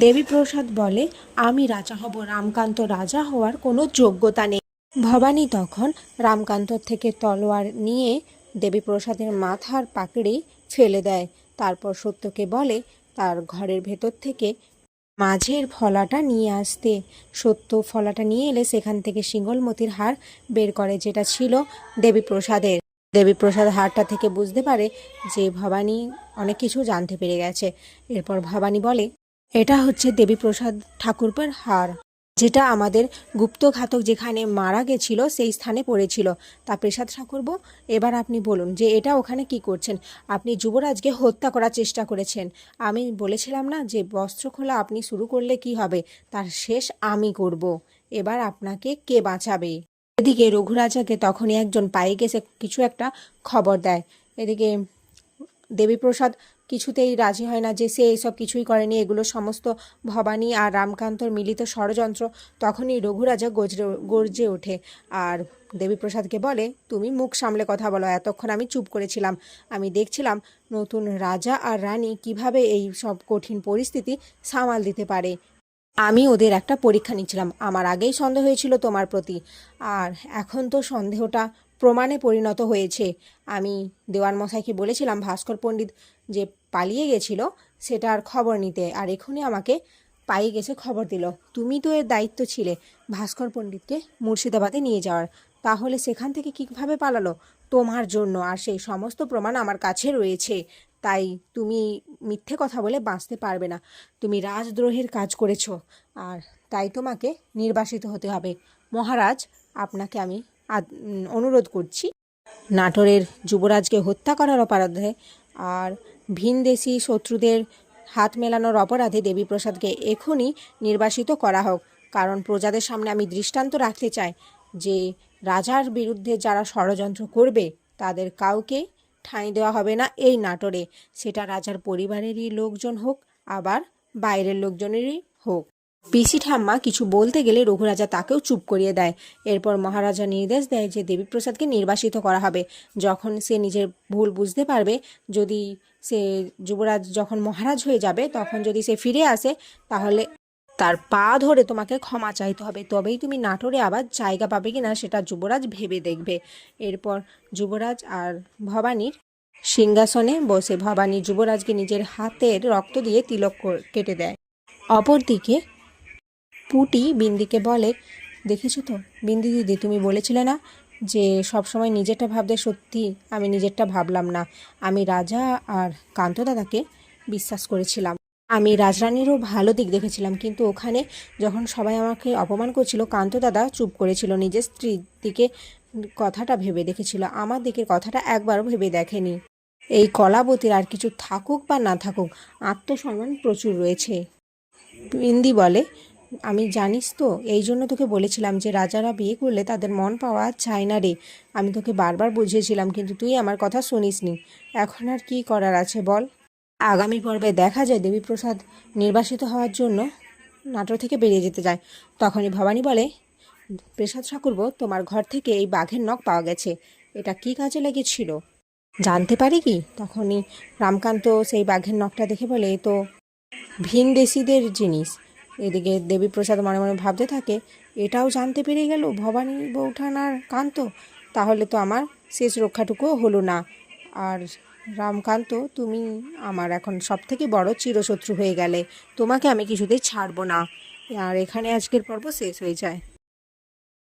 দেবীপ্রসাদ বলে, আমি রাজা হব, রামকান্ত রাজা হওয়ার কোনো যোগ্যতা নেই। ভবানী তখন রামকান্ত থেকে তলোয়ার নিয়ে দেবীপ্রসাদের মাথার পাকড়ে ফেলে দেয়। তারপর সত্যকে বলে, তার ঘরের ভেতর থেকে মাঝের ফলাটা নিয়ে আসতে। সত্য ফলাটা নিয়ে এলে সেখান থেকে সিঙ্গলমতির হার বের করে, যেটা ছিল দেবীপ্রসাদের। দেবীপ্রসাদ হারটা থেকে বুঝতে পারে যে ভবানী অনেক কিছু জানতে পেরে গেছে। এরপর ভবানী বলে এটা হচ্ছে দেবীপ্রসাদ ঠাকুরপের হার, যেটা আমাদের গুপ্তঘাতক যেখানে মারা গেছিল সেই স্থানে পড়েছিল। তা প্রসাদ ঠাকুরবো এবার আপনি বলুন যে এটা ওখানে কি করছেন? আপনি যুবরাজকে হত্যা করার চেষ্টা করেছেন। আমি বলেছিলাম না যে বস্ত্র খোলা আপনি শুরু করলে কি হবে? তার শেষ আমি করব। এবার আপনাকে কে বাঁচাবে? এদিকে রঘুরাজাকে তখনই একজন পায়ে গেছে, কিছু একটা খবর দেয়। এদিকে দেবীপ্রসাদ কিছুতেই রাজি হয় না যে সে এসব কিছুই করেনি। এগুলো সমস্ত ভবানী আর রামকান্তর মিলিত ষড়যন্ত্র তখনই রঘুরাজা গজরে, গর্জে ওঠে। আর দেবীপ্রসাদকে বলে, তুমি মুখ সামলে কথা বলো, এতক্ষণ আমি চুপ করেছিলাম। আমি দেখছিলাম নতুন রাজা আর রানী কীভাবে এই সব কঠিন পরিস্থিতি সামাল দিতে পারে। আমি ওদের একটা পরীক্ষা নিচ্ছিলাম। আমার আগেই সন্দেহ হয়েছিল তোমার প্রতি। আর এখন তো সন্দেহটা প্রমাণে পরিণত হয়েছে। আমি দেওয়ান মশাইকে বলেছিলাম, ভাস্কর পণ্ডিত যে পালিয়ে গেছিল সেটার খবর নিতে, আর এখনই আমাকে পাই গেছে খবর দিল। তুমি তো এর দায়িত্ব ছিলে ভাস্কর পণ্ডিতকে মুর্শিদাবাদে নিয়ে যাওয়ার। তাহলে সেখান থেকে কীভাবে পালালো? তোমার জন্য আর সেই সমস্ত প্রমাণ আমার কাছে রয়েছে। তাই তুমি মিথ্যে কথা বলে বাঁচতে পারবে না। তুমি রাজদ্রোহের কাজ করেছ, আর তাই তোমাকে নির্বাসিত হতে হবে। মহারাজ, আপনাকে আমি অনুরোধ করছি। নাটোরের যুবরাজকে হত্যা করার অপরাধে আর ভিনদেশি শত্রুদের হাত মেলানোর অপরাধে দেবীপ্রসাদকে এখনই নির্বাসিত করা হোক। কারণ প্রজাদের সামনে আমি দৃষ্টান্ত রাখতে চাই যে রাজার বিরুদ্ধে যারা ষড়যন্ত্র করবে, তাদের কাউকে ঠাঁই দেওয়া হবে না এই নাটোরে। সেটা রাজার পরিবারেরই লোকজন হোক, আবার বাইরের লোকজনেরই হোক। পিসি ঠাম্মা কিছু বলতে গেলে রঘুরাজা তাকেও চুপ করিয়ে দেয়। এরপর মহারাজা নির্দেশ দেয় যে দেবীপ্রসাদকে নির্বাসিত করা হবে। যখন সে নিজের ভুল বুঝতে পারবে, যদি সে যুবরাজ যখন মহারাজ হয়ে যাবে, তখন যদি সে ফিরে আসে, তাহলে তার পা ধরে তোমাকে ক্ষমা চাইতে হবে। তবেই তুমি নাটোরে আবার জায়গা পাবে কি না সেটা যুবরাজ ভেবে দেখবে। এরপর যুবরাজ আর ভবানীর সিংহাসনে বসে ভবানী যুবরাজকে নিজের হাতের রক্ত দিয়ে তিলক কেটে দেয়। অপরদিকে পুটি বিন্দিকে বলে, দেখেছ তো, বিন্দি দিদি, তুমি বলেছিলে না যে সব সময় নিজেরটা ভাবতে সত্যি আমি নিজেরটা ভাবলাম না? আমি রাজা আর কান্ত দাদাকে বিশ্বাস করেছিলাম। আমি রাজরানীরও ভালো দিক দেখেছিলাম, কিন্তু ওখানে যখন সবাই আমাকে অপমান করছিল, কান্ত দাদা চুপ করেছিল, নিজের স্ত্রীর দিকে কথাটা ভেবে দেখেছিল, আমার দিকের কথাটা একবারও ভেবে দেখেনি। এই কলাবতীর আর কিছু থাকুক বা না থাকুক, আত্মসম্মান প্রচুর রয়েছে। বিন্দি বলে আমি জানিস তো, এই জন্য তোকে বলেছিলাম যে রাজারা বিয়ে করলে তাদের মন পাওয়া চায় না রে। আমি তোকে বারবার বুঝিয়েছিলাম, কিন্তু তুই আমার কথা শুনিসনি। এখন আর কি করার আছে বল? আগামী পর্বে দেখা যায় দেবীপ্রসাদ নির্বাসিত হওয়ার জন্য নাটোর থেকে বেরিয়ে যেতে যায়। তখনই ভবানী বলে, প্রসাদ ঠাকুরবো, তোমার ঘর থেকে এই বাঘের নখ পাওয়া গেছে। এটা কি কাজে লেগেছিল? জানতে পারি কি? তখনই রামকান্ত সেই বাঘের নখটা দেখে বলে, এ তো ভিনদেশিদের জিনিস। এদিকে দেবীপ্রসাদ মনে মনে ভাবতে থাকে, এটাও জানতে পেরে গেল ভবানী বৌঠানার কান্ত, তাহলে তো আমার শেষ রক্ষাটুকুও হলো না। আর রামকান্ত, তুমি আমার এখন সব থেকে বড়ো চিরশত্রু হয়ে গেলে, তোমাকে আমি কিছুতেই ছাড়বো না। আর এখানে আজকের পর্ব শেষ হয়ে যায়।